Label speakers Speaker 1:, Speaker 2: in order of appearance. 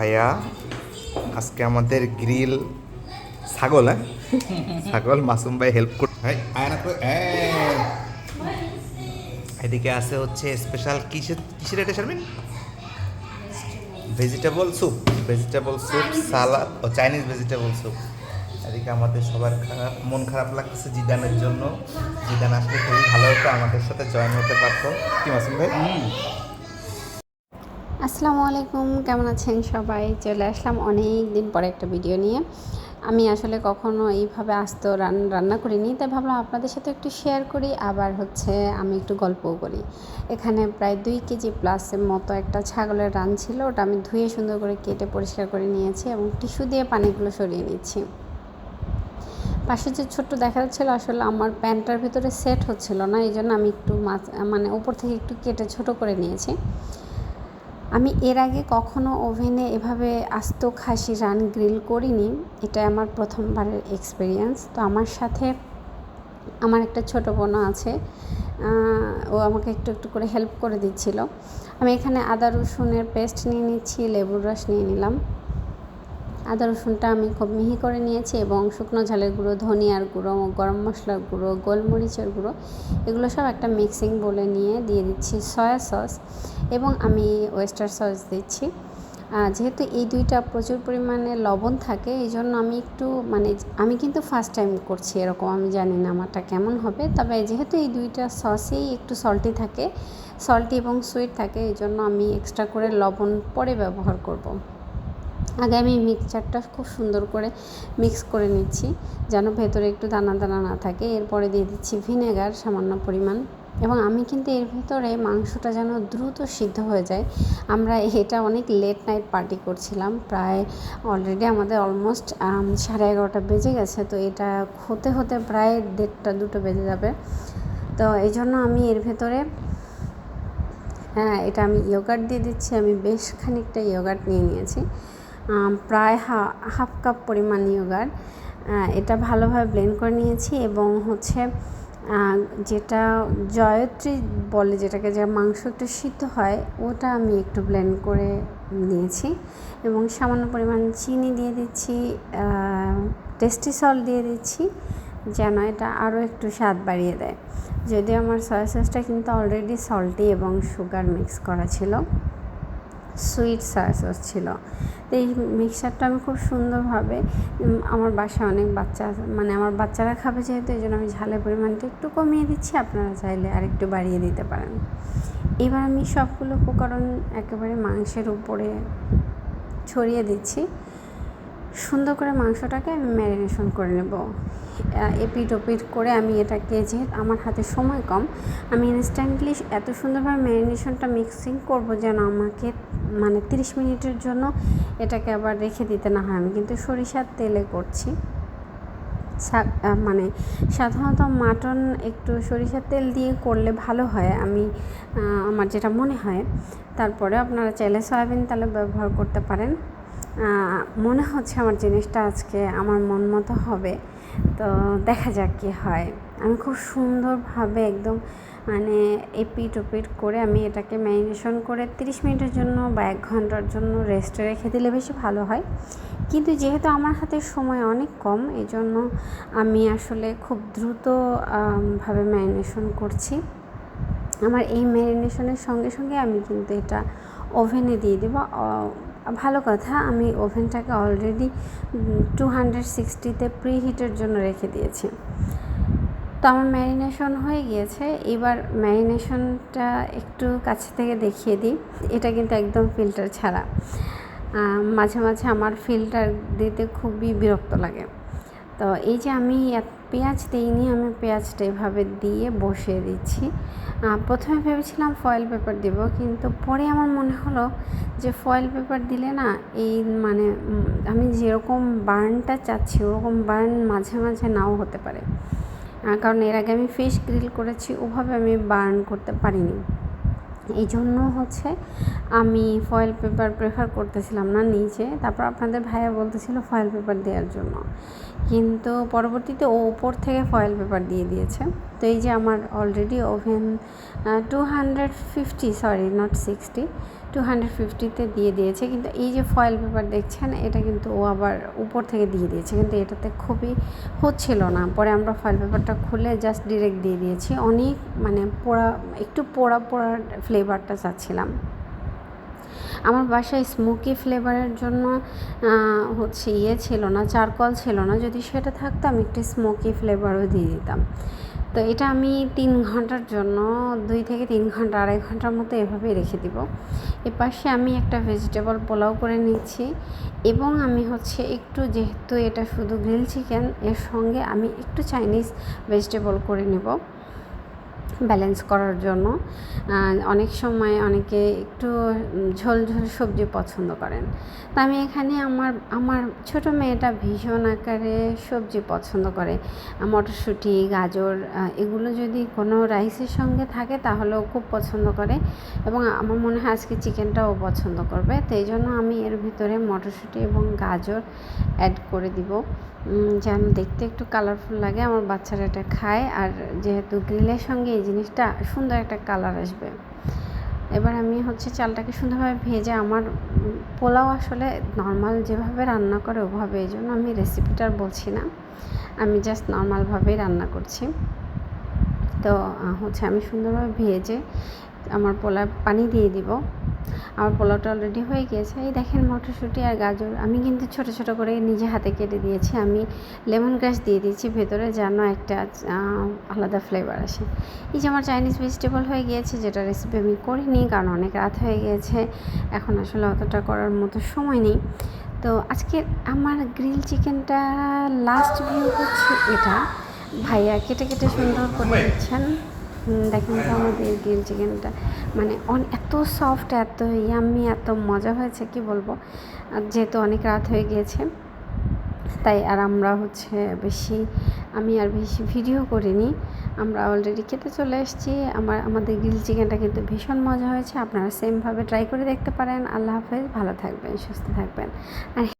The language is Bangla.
Speaker 1: ভাইয়া আজকে আমাদের গ্রিল ছাগল হ্যাঁ? ছাগল মাসুম ভাই হেল্প কর ভাই তো, এদিকে আছে হচ্ছে স্পেশাল কিসের কিসের এটা সারবেন vegetable soup vegetable soup salad ও চাইনিজ ভেজিটেবল স্যুপ এদিকে আমাদের সবার খারাপ মন খারাপ লাগতেছে জিদানের জন্য। জিদান আসলে খুবই ভালো হতো আমাদের সাথে জয়েন হতে পারতো। কি মাসুম ভাই?
Speaker 2: আসসালামু আলাইকুম, কেমন আছেন সবাই? চলে আসলাম অনেক দিন পরে একটা ভিডিও নিয়ে। আমি আসলে কখনো এইভাবে আস্ত রান, রান্না করিনি, তাই ভাবলাম আপনাদের সাথে একটু শেয়ার করি। আবার হচ্ছে আমি একটু গল্পও করি। এখানে প্রায় দুই কেজি প্লাসের মতো একটা ছাগলের রান ছিল, ওটা আমি ধুয়ে সুন্দর করে কেটে পরিষ্কার করে নিয়েছি এবং টিস্যু দিয়ে পানিগুলো সরিয়ে নিচ্ছি। পাশে যে ছোট্ট দেখা যাচ্ছিল, আসলে আমার প্যান্টটার ভিতরে সেট হচ্ছিল না এই জন্য আমি একটু মাছ মানে ওপর থেকে একটু কেটে ছোট করে নিয়েছি। আমি এর আগে কখনো ওভেনে এভাবে আস্ত খাসি রান গ্রিল করিনি এটা আমার প্রথমবারের এক্সপিরিয়েন্স তো আমার সাথে আমার একটা ছোট বোনও আছে ও আমাকে একটু একটু করে হেল্প করে দিচ্ছিল। আমি এখানে আদা রসুনের পেস্ট নিয়ে নিচ্ছি, লেবুর রস নিয়ে নিলাম। আদা, রসুনটা আমি খুব মিহি করে নিয়েছি এবং শুকনো ঝালের গুঁড়ো, ধনিয়ার গুঁড়ো, গরম মশলার গুঁড়ো, গোলমরিচের গুঁড়ো, এগুলো সব একটা মিক্সিং বলে নিয়ে দিয়ে দিচ্ছি সয়া সস এবং আমি ওয়েস্টার সস দিচ্ছি যেহেতু এই দুইটা প্রচুর পরিমাণে লবণ থাকে, এই জন্য আমি একটু মানে আমি কিন্তু ফার্স্ট টাইম করছি এরকম, আমি জানি না আমারটা কেমন হবে, তবে যেহেতু এই দুইটা সসেই একটু সল্টি থাকে সল্টি এবং সুইট থাকে, এই জন্য আমি এক্সট্রা করে লবণ পরে ব্যবহার করব। আগে আমি মিক্সচারটা খুব সুন্দর করে মিক্স করে নিচ্ছি, যেন ভেতরে একটু দানা দানা না থাকে। এরপরে দিয়ে দিচ্ছি ভিনেগার সামান্য পরিমাণ। এবং আমি কিন্তু এর ভেতরে মাংসটা যেন দ্রুত সিদ্ধ হয়ে যায়। আমরা এটা অনেক লেট নাইট পার্টি করছিলাম, প্রায় অলরেডি আমাদের অলমোস্ট সাড়ে এগারোটা বেজে গেছে। তো এটা হতে হতে প্রায় দেড়টা, দুটো বেজে যাবে। তো এই জন্য আমি এর ভেতরে হ্যাঁ এটা আমি ইয়োগার্ট দিয়ে দিচ্ছি। আমি বেশ খানিকটা ইয়োগার্ট নিয়ে নিয়েছি। প্রায় হাফ কাপ পরিমাণ ইয়োগার্ট এটা ভালোভাবে ব্লেন্ড করে নিয়েছি এবং হচ্ছে যেটা জয়ত্রী বলে যেটাকে যে মাংস একটু সিদ্ধ হয়, ওটা আমি একটু ব্লেন্ড করে নিয়েছি এবং সামান্য পরিমাণ চিনি দিয়ে দিচ্ছি টেস্টি সল্ট দিয়ে দিচ্ছি, যেন এটা আরও একটু স্বাদ বাড়িয়ে দেয়। যদিও আমার সয়া সসটা কিন্তু অলরেডি সল্টি এবং সুগার মিক্স করা ছিল। সুইট সয়া সস ছিল। তো এই মিক্সারটা আমি খুব সুন্দরভাবে আমার বাসায় অনেক বাচ্চা মানে আমার বাচ্চারা খাবে যেহেতু, এই জন্য আমি ঝালের পরিমাণটা একটু কমিয়ে দিচ্ছি, আপনারা চাইলে আর একটু বাড়িয়ে দিতে পারেন। এবার আমি সবগুলো উপকরণ একেবারে মাংসের উপরে ছড়িয়ে দিচ্ছি। সুন্দর করে মাংসটাকে আমি ম্যারিনেশন করে নেব। এপিট ওপিট করে আমি এটাকে যেহেতু আমার হাতে সময় কম। আমি ইনস্ট্যান্টলি এত সুন্দরভাবে ম্যারিনেশনটা মিক্সিং করব যেন আমাকে মানে তিরিশ মিনিটের জন্য এটাকে আবার রেখে দিতে না হয়। আমি কিন্তু সরিষার তেলে করছি। মানে সাধারণত মাটন একটু সরিষার তেল দিয়ে করলে ভালো হয়। আমি আমার যেটা মনে হয়, তারপরে আপনারা চাইলে সয়াবিন তেলে ব্যবহার করতে পারেন। মনে হচ্ছে আমার জিনিসটা আজকে আমার মন মতো হবে। তো দেখা যাক কী হয়। আমি খুব সুন্দরভাবে একদম মানে এপিট ওপিট করে আমি এটাকে ম্যারিনেশন করে তিরিশ মিনিটের জন্য বা এক ঘণ্টার জন্য রেস্টে রেখে দিলে বেশি ভালো হয়। কিন্তু যেহেতু আমার হাতে সময় অনেক কম এই জন্য আমি আসলে খুব দ্রুত ভাবে ম্যারিনেশন করছি। আমার এই ম্যারিনেশনের সঙ্গে সঙ্গে আমি কিন্তু এটা ওভেনে দিয়ে দেবো ভালো কথা, আমি ওভেনটাকে অলরেডি টু হান্ড্রেড সিক্সটিতে প্রি হিটের জন্য রেখে দিয়েছি। তো আমার ম্যারিনেশন হয়ে গিয়েছে, এবার ম্যারিনেশনটা একটু কাছে থেকে দেখিয়ে দিই। এটা কিন্তু একদম ফিল্টার ছাড়া। মাঝে মাঝে আমার ফিল্টার দিতে খুবই বিরক্ত লাগে। তো এই যে আমি পেঁয়াজ দিইনি, আমি পেঁয়াজটা এভাবে দিয়ে বসিয়ে দিচ্ছি। প্রথমে ভেবেছিলাম ফয়েল পেপার দেব, কিন্তু পরে আমার মনে হলো যে ফয়েল পেপার দিলে না এই মানে আমি যেরকম বার্নটা চাচ্ছি, ওরকম বার্ন মাঝে মাঝে নাও হতে পারে। কারণ এর আগে আমি ফিশ গ্রিল করেছি, ওভাবে আমি বার্ন করতে পারিনি। এই জন্য হচ্ছে আমি ফয়েল পেপার প্রেফার করতেছিলাম না নিচে তারপর আপনাদের ভাইয়া বলতেছিল ফয়েল পেপার দেওয়ার জন্য। কিন্তু পরবর্তীতে ও ওপর থেকে ফয়েল পেপার দিয়ে দিয়েছে। তো এই যে আমার already oven two hundred fifty sorry not sixty two hundred ফিফটিতে দিয়ে দিয়েছে। কিন্তু এই যে ফয়েল পেপার দেখছেন, এটা কিন্তু ও আবার উপর থেকে দিয়ে দিয়েছে। কিন্তু এটাতে খুবই হচ্ছিল না। পরে আমরা ফয়েল পেপারটা খুলে জাস্ট ডিরেক্ট দিয়ে দিয়েছি। অনেক মানে পোড়া, একটু পোড়া পোড়া ফ্লেভারটা চাচ্ছিলাম। আমার বাসায় স্মোকি ফ্লেভারের জন্য হচ্ছে ইয়ে ছিল না চারকল ছিল না। যদি সেটা থাকতো, আমি একটু স্মোকি ফ্লেভারও দিয়ে দিতাম। তো এটা আমি তিন ঘণ্টার জন্য, দুই থেকে তিন ঘণ্টা, আড়াই ঘণ্টার মতো এভাবে রেখে দিব। এপাশে পাশে আমি একটা ভেজিটেবল পোলাও করে নিচ্ছি এবং আমি হচ্ছে একটু যেহেতু এটা শুধু গ্রিল চিকেন এর সঙ্গে আমি একটু চাইনিজ ভেজিটেবল করে নেব। ব্যালেন্স করার জন্য অনেক সময় অনেকে একটু উম, ঝোল ঝোল সবজি পছন্দ করেন। তা আমি এখানে আমার আমার ছোট মেয়েটা ভীষণ আকারে সবজি পছন্দ করে। মটরশুঁটি গাজর এগুলো যদি কোনো রাইসের সঙ্গে থাকে তাহলেও খুব পছন্দ করে এবং আমার মনে হয় আজকে চিকেনটাও পছন্দ করবে। তো এই জন্য আমি এর ভিতরে মটরশুঁটি এবং গাজর অ্যাড করে দিব। যেন দেখতে একটু কালারফুল লাগে, আমার বাচ্চারা এটা খায়। আর যেহেতু গ্রিলের সঙ্গে এই জিনিসটা সুন্দর একটা কালার আসবে। এবার আমি হচ্ছে চালটাকে সুন্দরভাবে ভেজে আমার পোলাও আসলে নর্মাল যেভাবে রান্না করে ওভাবে, এই জন্য আমি রেসিপিটা বলছি না। আমি জাস্ট নর্মালভাবেই রান্না করছি। তো হচ্ছে আমি সুন্দরভাবে ভেজে আমার পোলা পানি দিয়ে দিব। আমার পোলাওটা অলরেডি হয়ে গিয়েছে। এই দেখেন মটরশুঁটি আর গাজর। আমি কিন্তু ছোট ছোট করে নিজে হাতে কেটে দিয়েছি। আমি লেমন গ্রাস দিয়ে দিয়েছি। ভেতরে যেন একটা আলাদা ফ্লেভার আসে। এই যে আমার চাইনিজ ভেজিটেবল হয়ে গিয়েছে, যেটা রেসিপি আমি করিনি কারণ অনেক রাত হয়ে গিয়েছে। এখন আসলে অতটা করার মতো সময় নেই। তো আজকে আমার গ্রিল চিকেনটা লাস্ট ভিউ হচ্ছে এটা। ভাইয়া কেটে কেটে সুন্দর করে দিচ্ছেন। দেখেন তো আমাদের গ্রিল চিকেনটা। মানে অন এত সফট এত ইয়াম্মি এত মজা হয়েছে কি বলব? আর যেহেতু অনেক রাত হয়ে গিয়েছে তাই আর আমরা হচ্ছে বেশি আমি আর বেশি ভিডিও করিনি। আমরা অলরেডি খেতে চলে এসেছি। আমার আমাদের গ্রিল চিকেনটা কিন্তু ভীষণ মজা হয়েছে। আপনারা সেমভাবে ট্রাই করে দেখতে পারেন। আল্লাহ হাফেজ। ভালো থাকবেন সুস্থ থাকবেন। আর